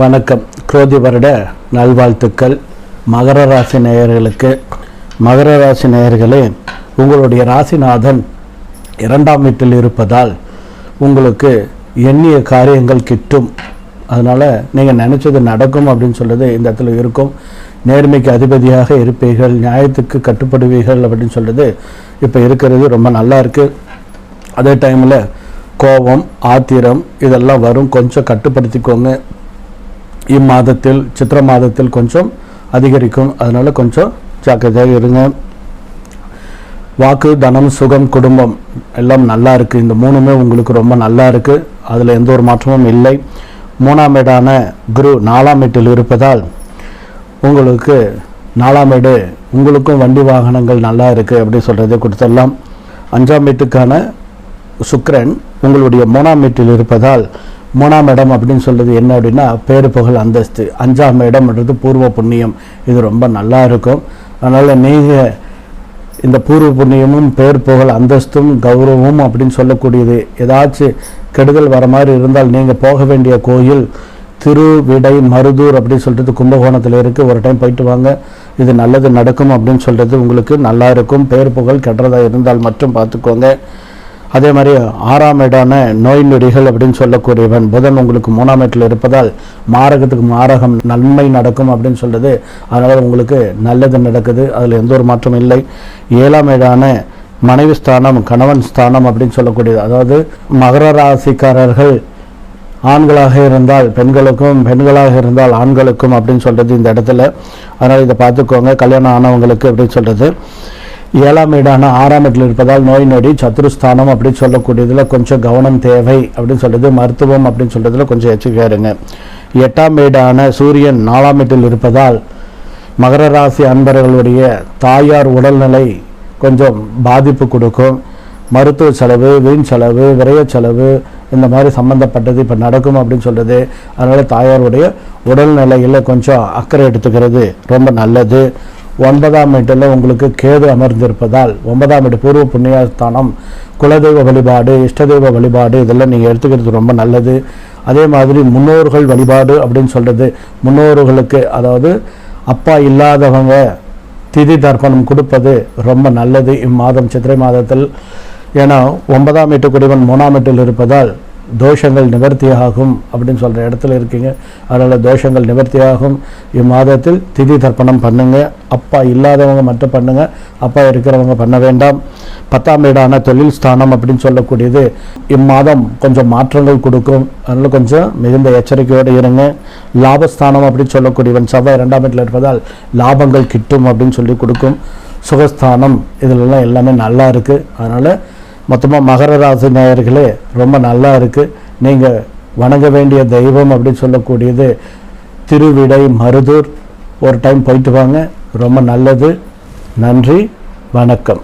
வணக்கம். குரோதி வருட நல்வாழ்த்துக்கள். மகர ராசி நேயர்களுக்கு. மகர ராசி நேயர்களே உங்களுடைய ராசிநாதன் இரண்டாம் வீட்டில் இருப்பதால் உங்களுக்கு எண்ணிய காரியங்கள் கிட்டும். அதனால் நீங்கள் நினச்சது நடக்கும் அப்படின்னு சொல்கிறது இந்த இடத்துல இருக்கும். நேர்மைக்கு அதிபதியாக இருப்பீர்கள் நியாயத்துக்கு கட்டுப்படுவீர்கள் அப்படின்னு சொல்கிறது இப்போ இருக்கிறது ரொம்ப நல்லா இருக்குது அதே டைமில் கோபம் ஆத்திரம் இதெல்லாம் வரும். கொஞ்சம் கட்டுப்படுத்திக்கோங்க. இம்மாதத்தில் சித்திர மாதத்தில் கொஞ்சம் அதிகரிக்கும். அதனால் கொஞ்சம் ஜாக்கிரதையாக இருங்க. வாக்கு தனம் சுகம் குடும்பம் எல்லாம் நல்லா இருக்குது இந்த மூணுமே உங்களுக்கு ரொம்ப நல்லா இருக்குது அதில் எந்த ஒரு மாற்றமும் இல்லை. மூணாம் வீடான குரு நாலாம் வீட்டில் இருப்பதால் உங்களுக்கு நாலாம் வீடு உங்களுக்கும் வண்டி வாகனங்கள் நல்லா இருக்குது அப்படி சொல்கிறதே கொடுத்துடலாம். அஞ்சாம் வீட்டுக்கான சுக்ரன் உங்களுடைய மூணாம் வீட்டில் இருப்பதால் மூணாம் இடம் அப்படின்னு சொல்றது என்ன அப்படின்னா பேரு புகழ் அந்தஸ்து. அஞ்சாம் இடம்ன்றது பூர்வ புண்ணியம். இது ரொம்ப நல்லா இருக்கும். அதனால் நீங்கள் இந்த பூர்வ புண்ணியமும் பேர் புகழ் அந்தஸ்தும் கௌரவமும் அப்படின்னு சொல்லக்கூடியது. ஏதாச்சும் கெடுதல் வர மாதிரி இருந்தால் நீங்கள் போக வேண்டிய கோயில் திருவிடை மருதூர் அப்படின்னு சொல்கிறது கும்பகோணத்தில் இருக்குது ஒரு டைம் போயிட்டு வாங்க. இது நல்லது நடக்கும் அப்படின்னு சொல்கிறது உங்களுக்கு நல்லா இருக்கும். பேர் புகழ் கெடுறதா இருந்தால் மட்டும் பார்த்துக்கோங்க. அதே மாதிரி ஆறாம் இடான நோய் நொடிகள் அப்படின்னு சொல்லக்கூடியவன் புதன் உங்களுக்கு மூணாம் இடத்தில் இருப்பதால் மாரகத்துக்கு மாரகம் நன்மை நடக்கும் அப்படின்னு சொல்றது. அதனால் உங்களுக்கு நல்லது நடக்குது. அதில் எந்த ஒரு மாற்றமும் இல்லை. ஏழாம் இடான மனைவி ஸ்தானம் கணவன் ஸ்தானம் அப்படின்னு சொல்லக்கூடியது. அதாவது மகர ராசிக்காரர்கள் ஆண்களாக இருந்தால் பெண்களுக்கும் பெண்களாக இருந்தால் ஆண்களுக்கும் அப்படின்னு சொல்கிறது இந்த இடத்துல. அதனால் இதை பார்த்துக்கோங்க. கல்யாணம் ஆனவங்களுக்கு அப்படின்னு சொல்கிறது ஏழாம் வீடான ஆறாம் வீட்டில் இருப்பதால் நோய் நொடி சத்துருஸ்தானம் அப்படின்னு சொல்லக்கூடியதில் கொஞ்சம் கவனம் தேவை அப்படின்னு சொல்கிறது மருத்துவம் அப்படின்னு சொல்கிறதுல கொஞ்சம் எச்சரிக்கையா இருங்க. எட்டாம் வீடான சூரியன் நாலாம் வீட்டில் இருப்பதால் மகர ராசி அன்பர்களுடைய தாயார் உடல்நிலை கொஞ்சம் பாதிப்பு கொடுக்கும். மருத்துவ செலவு வீண் செலவு விரைய செலவு இந்த மாதிரி சம்மந்தப்பட்டது இப்போ நடக்கும் அப்படின்னு சொல்கிறது அதனால் தாயாருடைய உடல்நிலையில் கொஞ்சம் அக்கறை எடுத்துக்கிறது ரொம்ப நல்லது. ஒன்பதாம் வீட்டில் உங்களுக்கு கேது அமர்ந்திருப்பதால் ஒன்பதாம் வீடு பூர்வ புண்ணியஸ்தானம் குலதெய்வ வழிபாடு இஷ்டதெய்வ வழிபாடு இதெல்லாம் நீங்கள் எடுத்துக்கிறது ரொம்ப நல்லது. அதே மாதிரி முன்னோர்கள் வழிபாடு அப்படின்னு சொல்கிறது முன்னோர்களுக்கு அதாவது அப்பா இல்லாதவங்க திதி தர்ப்பணம் கொடுப்பது ரொம்ப நல்லது. இம்மாதம் சித்திரை மாதத்தில் ஏன்னா ஒன்பதாம் வீட்டு குடிவன் மூணாம் வீட்டில் இருப்பதால் தோஷங்கள் நிவர்த்தியாகும் அப்படின்னு சொல்கிற இடத்துல இருக்கீங்க. அதனால் தோஷங்கள் நிவர்த்தியாகும். இம்மாதத்தில் திதி தர்ப்பணம் பண்ணுங்க. அப்பா இல்லாதவங்க மட்டும் பண்ணுங்க. அப்பா இருக்கிறவங்க பண்ண வேண்டாம். பத்தாம் வீடான தொழில் ஸ்தானம் அப்படின்னு சொல்லக்கூடியது இம்மாதம் கொஞ்சம் மாற்றங்கள் கொடுக்கும். அதனால் கொஞ்சம் மிகுந்த எச்சரிக்கையோடு இருங்க. லாபஸ்தானம் அப்படின்னு சொல்லக்கூடியவன் செவ்வாய் இரண்டாம் வீட்டில் இருப்பதால் லாபங்கள் கிட்டும் அப்படின்னு சொல்லி கொடுக்கும். சுகஸ்தானம் இதிலெல்லாம் எல்லாமே நல்லா இருக்குது அதனால் மொத்தமாக மகர ராசி நேயர்களே ரொம்ப நல்லா இருக்குது நீங்கள் வணங்க வேண்டிய தெய்வம் அப்படின்னு சொல்லக்கூடியது திருவிடை மருதூர். ஒரு டைம் போயிட்டு வாங்க. ரொம்ப நல்லது. நன்றி. வணக்கம்.